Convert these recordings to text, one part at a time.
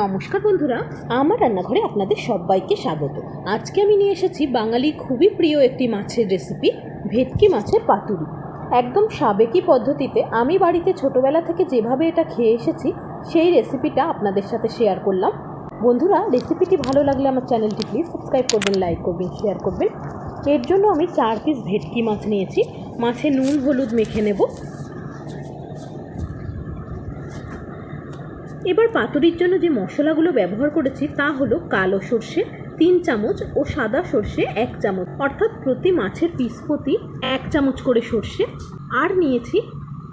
নমস্কার বন্ধুরা, আমার রান্নাঘরে আপনাদের সবাইকে স্বাগত। আজকে আমি নিয়ে এসেছি বাঙালি খুবই প্রিয় একটি মাছের রেসিপি ভেটকি মাছের পাতুরি। একদম সাবেকি পদ্ধতিতে আমি বাড়িতে ছোটোবেলা থেকে যেভাবে এটা খেয়ে এসেছি, সেই রেসিপিটা আপনাদের সাথে শেয়ার করলাম। বন্ধুরা রেসিপিটি ভালো লাগলে আমার চ্যানেলটি প্লিজ সাবস্ক্রাইব করবেন লাইক করবেন শেয়ার করবেন। এর জন্য আমি চার পিস ভেটকি মাছ নিয়েছি। মাছে নুন, হলুদ মেখে নেব। এবার পাতুরির জন্য যে মশলাগুলো ব্যবহার করেছি তা হলো কালো সর্ষে, তিন চামচ ও সাদা সর্ষে এক চামচ। অর্থাৎ প্রতি মাছের পিস প্রতি এক চামচ করে সর্ষে। আর নিয়েছি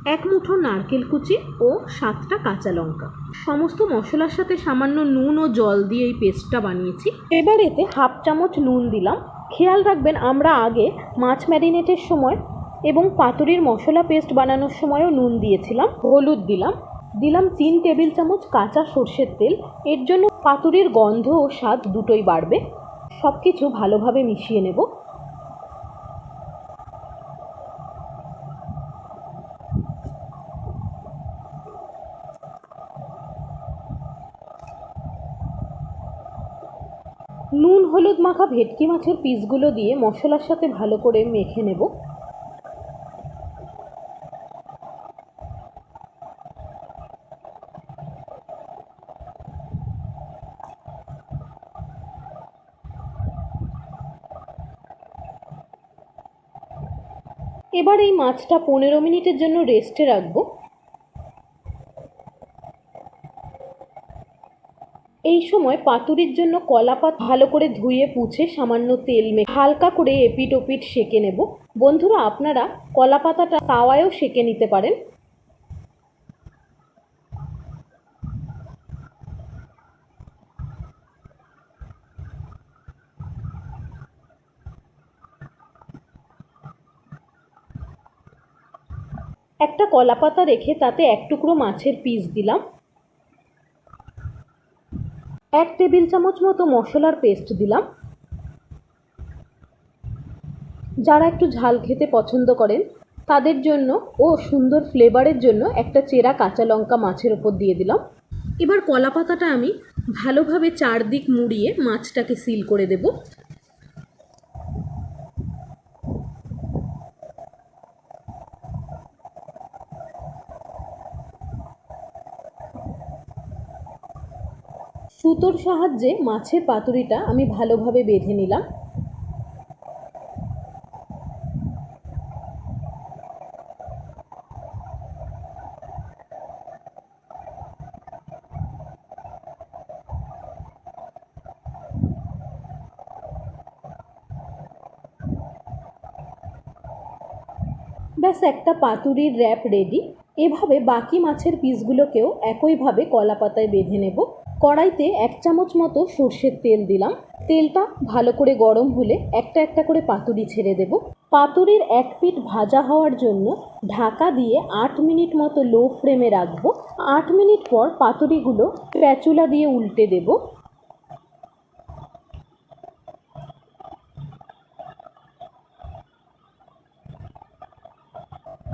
এক মুঠো নারকেল কুচি ও সাতটা কাঁচা লঙ্কা। সমস্ত মশলার সাথে সামান্য নুন ও জল দিয়ে এই পেস্টটা বানিয়েছি। এবার এতে হাফ চামচ নুন দিলাম। খেয়াল রাখবেন আমরা আগে মাছ ম্যারিনেটের সময় এবং পাতুরির মশলা পেস্ট বানানোর সময়ও নুন দিয়েছিলাম। হলুদ দিলাম। দিলাম তিন টেবিল চামচ কাঁচা সর্ষের তেল। এর জন্য পাতুরির গন্ধ ও স্বাদ দুটোই বাড়বে। সব কিছু ভালোভাবে মিশিয়ে নেব। নুন, হলুদ মাখা ভেটকি মাছের পিসগুলো দিয়ে মশলার সাথে ভালো করে মেখে নেব। এবার এই মাছটা পনেরো মিনিটের জন্য রেস্টে রাখব। এই সময় পাতুরির জন্য কলাপাত ভালো করে ধুয়ে পুছে সামান্য তেল মেখে হালকা করে এপিট ওপিট সেঁকে নেব। বন্ধুরা, আপনারা কলা পাতাটা তাওয়ায়ও সেঁকে নিতে পারেন। একটা কলা পাতা রেখে তাতে এক টুকরো মাছের পিস দিলাম। এক টেবিল চামচ মতো মশলার পেস্ট দিলাম। যারা একটু ঝাল খেতে পছন্দ করেন, তাদের জন্য ও সুন্দর ফ্লেভারের জন্য একটা চেরা কাঁচা লঙ্কা মাছের ওপর দিয়ে দিলাম। এবার কলা পাতাটা আমি ভালোভাবে চারদিক মুড়িয়ে মাছটাকে সিল করে দেব। সুতোর সাহায্যে মাছের পাতুরিটা আমি ভালোভাবে বেঁধে নিলাম। ব্যাস, একটা পাতুরির র্যাপ রেডি এভাবে বাকি মাছের পিসগুলোকেও একইভাবে কলা পাতায় বেঁধে নেব। কড়াইতে এক চামচ মতো সর্ষের তেল দিলাম। তেলটা ভালো করে গরম হলে একটা একটা করে পাতুরি ছেড়ে দেব। পাতুরির এক পিঠ ভাজা হওয়ার জন্য ঢাকা দিয়ে আট মিনিট মতো লো ফ্লেমে রাখব। আট মিনিট পর পাতুরিগুলো প্যাচুলা দিয়ে উল্টে দেবো।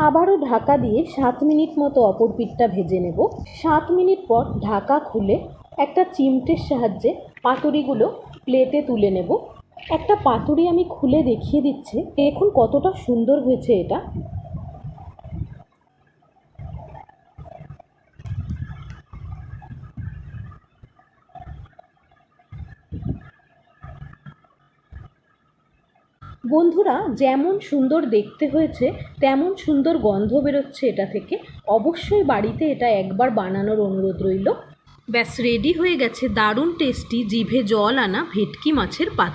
আবারও ঢাকা দিয়ে সাত মিনিট মতো অপর পিঠটা ভেজে নেব। সাত মিনিট পর ঢাকা খুলে একটা চিমটের সাহায্যে পাতুরিগুলো প্লেটে তুলে নেব। একটা পাতুরি আমি খুলে দেখিয়ে দিচ্ছি। দেখুন কতটা সুন্দর হয়েছে এটা। বন্ধুরা, যেমন সুন্দর দেখতে হয়েছে, তেমন সুন্দর গন্ধ বেরোচ্ছে এটা থেকে। অবশ্যই বাড়িতে এটা একবার বানানোর অনুরোধ রইল। ব্যাস রেডি হয়ে গেছে দারুণ টেস্টি জিভে জল আনা ভেটকি মাছের পাত